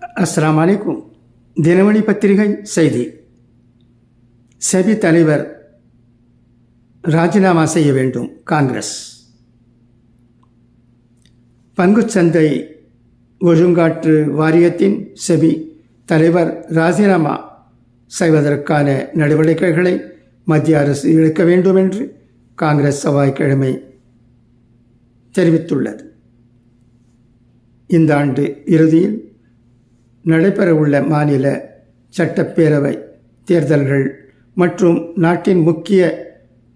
அஸ்லாம் அலைக்கும் தினமணி பத்திரிகை செய்தி. செபி தலைவர் ராஜினாமா செய்ய வேண்டும் காங்கிரஸ். பங்குச்சந்தை ஒழுங்காற்று வாரியத்தின் செபி தலைவர் ராஜினாமா செய்வதற்கான நடவடிக்கைகளை மத்திய அரசு எடுக்க வேண்டும் என்று காங்கிரஸ் செவ்வாய்க்கிழமை தெரிவித்துள்ளது. இந்த ஆண்டு இறுதியில் நடைபெறவுள்ள மாநில சட்டப்பேரவை தேர்தல்கள் மற்றும் நாட்டின் முக்கிய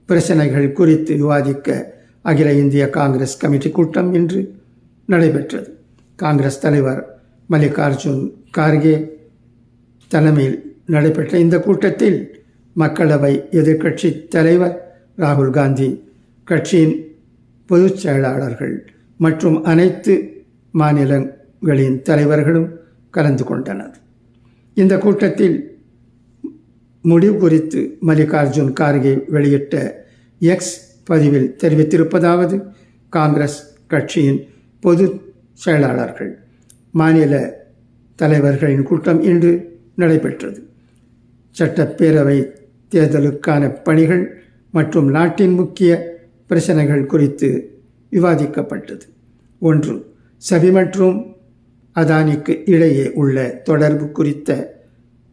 பிரச்சனைகள் குறித்து விவாதிக்க அகில இந்திய காங்கிரஸ் கமிட்டி கூட்டம் இன்று நடைபெற்றது. காங்கிரஸ் தலைவர் மல்லிகார்ஜுன் கார்கே தலைமையில் நடைபெற்ற இந்த கூட்டத்தில் மக்களவை எதிர்க்கட்சி தலைவர் ராகுல் காந்தி கட்சியின் பொதுச் செயலாளர்கள் மற்றும் அனைத்து மாநிலங்களின் தலைவர்களும் கலந்து கொண்டனர். இந்த கூட்டத்தில் முடிவு குறித்து மல்லிகார்ஜுன் கார்கே வெளியிட்ட எக்ஸ் பதிவில் தெரிவித்திருப்பதாவது காங்கிரஸ் கட்சியின் பொது செயலாளர்கள் மாநில தலைவர்களின் கூட்டம் இன்று நடைபெற்றது. சட்டப்பேரவை தேர்தலுக்கான பணிகள் மற்றும் நாட்டின் முக்கிய பிரச்சனைகள் குறித்து விவாதிக்கப்பட்டது. ஒன்று சபி மற்றும் அதானிக்கு இடையே உள்ள தொடர்பு குறித்த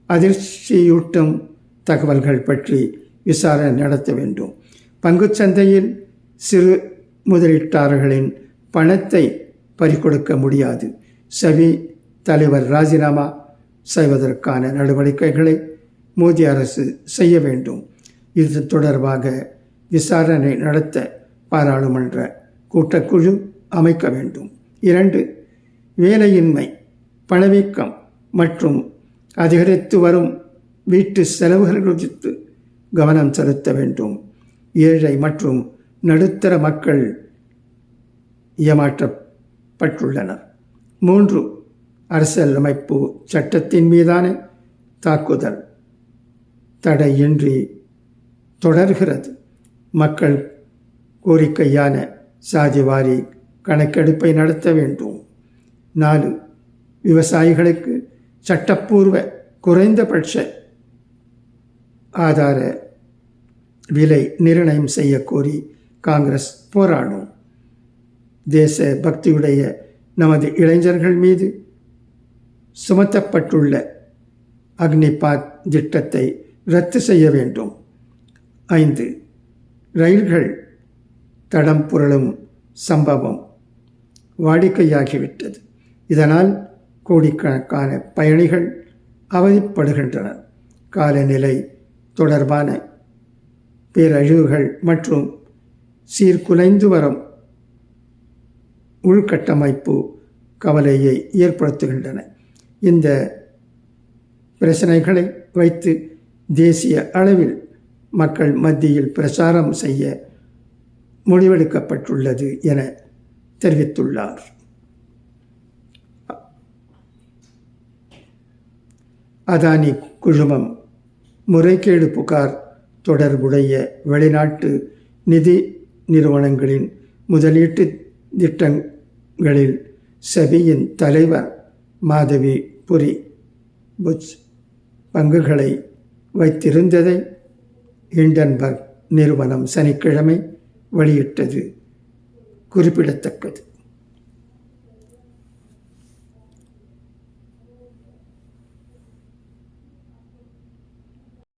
அதிர்ச்சியூட்டும் தகவல்கள் பற்றி விசாரணை நடத்த வேண்டும். பங்குச்சந்தையில் சிறு முதலீட்டாளர்களின் பணத்தை பறிக்கொடுக்க முடியாது. சபி தலைவர் ராஜினாமா செய்வதற்கான நடவடிக்கைகளை மோடி அரசு செய்ய வேண்டும். இது தொடர்பாக விசாரணை நடத்த பாராளுமன்ற கூட்டக்குழு அமைக்க வேண்டும். இரண்டு வேலையின்மை பணவீக்கம் மற்றும் அதிகரித்து வரும் வீட்டு செலவுகள் குறித்து கவனம் செலுத்த வேண்டும். ஏழை மற்றும் நடுத்தர மக்கள் ஏமாற்றப்பட்டுள்ளனர். மூன்று அரசியலமைப்பு சட்டத்தின் மீதான தாக்குதல் தடையின்றி தொடர்கிறது. மக்கள் கோரிக்கையான சாதிவாரி கணக்கெடுப்பை நடத்த வேண்டும். நாலு. விவசாயிகளுக்கு சட்டப்பூர்வ குறைந்தபட்ச ஆதார விலை நிர்ணயம் செய்ய கோரி காங்கிரஸ் போராடும். தேச பக்தியுடைய நமது இளைஞர்கள் மீது சுமத்தப்பட்டுள்ள அக்னிபாத் திட்டத்தை ரத்து செய்ய வேண்டும். ஐந்து. ரயில்கள் தடம் புரளும் சம்பவம் வாடிக்கையாகிவிட்டது. இதனால் கோடிக்கணக்கான பயணிகள் அவதிப்படுகின்றனர். காலநிலை தொடர்பான பேரழிவுகள் மற்றும் சீர்குலைந்து வரும் உள்கட்டமைப்பு கவலையை ஏற்படுத்துகின்றன. இந்த பிரச்சனைகளை வைத்து தேசிய அளவில் மக்கள் மத்தியில் பிரச்சாரம் செய்ய முடிவெடுக்கப்பட்டுள்ளது என தெரிவித்துள்ளார். அதானி குழுமம் முறைகேடு புகார் தொடர்புடைய வெளிநாட்டு நிதி நிறுவனங்களின் முதலீட்டு திட்டங்களில் செபியின் தலைவர் மாதவி புரி புட்ச் பங்குகளை வைத்திருந்ததை ஹிண்டன்பர்க் நிறுவனம் சனிக்கிழமை வெளியிட்டது குறிப்பிடத்தக்கது.